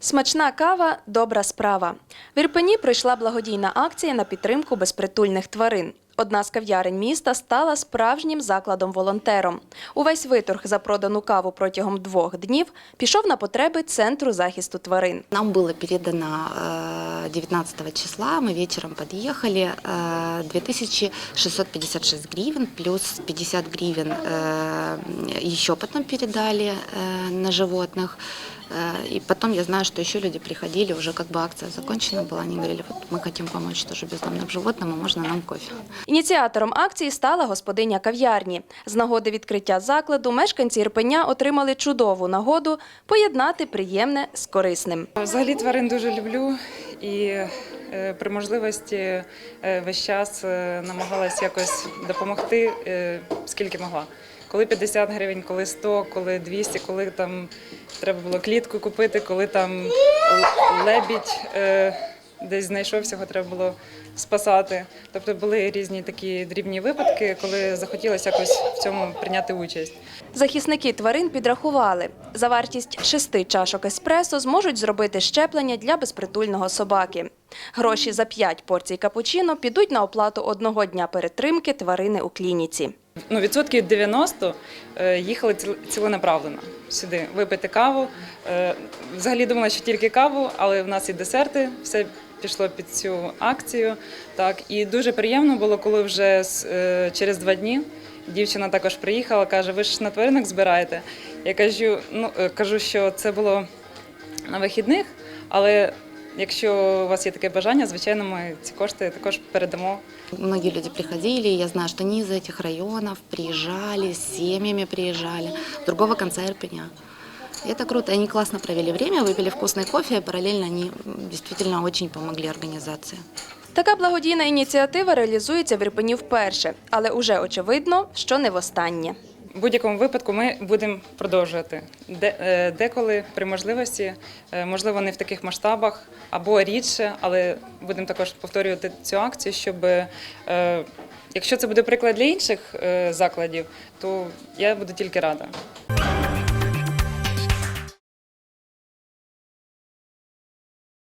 Смачна кава добра справа. В Ірпені пройшла благодійна акція на підтримку безпритульних тварин. Одна з кав'ярень міста стала справжнім закладом-волонтером. Увесь виторг за продану каву протягом двох днів пішов на потреби Центру захисту тварин. Нам было передано э, 19 числа, мы вечером подъехали, э, 2656 гривен, плюс 50 гривен э, еще потом передали э, на животных. Э, И потом я знаю, что еще люди приходили, уже как бы акция закончена была, они говорили, вот мы хотим помочь тоже бездомным животным, а можно нам кофе. Ініціатором акції стала господиня кав'ярні. З нагоди відкриття закладу мешканці Ірпеня отримали чудову нагоду поєднати приємне з корисним. Взагалі тварин дуже люблю і е, при можливості е, весь час е, намагалась якось допомогти, скільки могла. Коли 50 гривень, коли 100, коли 200, коли там треба було клітку купити, коли там лебідь десь знайшовся, його треба було спасати. Тобто були різні такі дрібні випадки, коли захотілося якось в цьому прийняти участь. Захисники тварин підрахували, за вартість шести чашок еспресо зможуть зробити щеплення для безпритульного собаки. Гроші за п'ять порцій капучино підуть на оплату одного дня перетримки тварини у клініці. Ну, відсотків 90 е, їхали ціл- ціленаправленно сюди випити каву. Е, Взагалі думала, що тільки каву, але в нас і десерти, все пішло під цю акцію. Так, і дуже приємно було, коли вже е, через два дні дівчина також приїхала, каже: ви ж на тваринок збираєте. Я кажу, ну, кажу, що це було на вихідних, але якщо у вас є таке бажання, звичайно, ми ці кошти також передамо Многие люди приходили, я знаю, что они из этих районов приезжали, с семьями приезжали, с другого конца Ирпеня. И это круто, они классно провели время, выпили вкусный кофе, и параллельно они м, действительно очень помогли организации. Така благодійна ініціатива реалізується в Ірпені вперше, але уже очевидно, що не востаннє. Будь-якому випадку ми будемо продовжувати. Е, деколи при можливості, е, можливо, не в таких масштабах або рідше, але будемо також повторювати цю акцію, щоб е, якщо це буде приклад для інших закладів, то я буду тільки рада.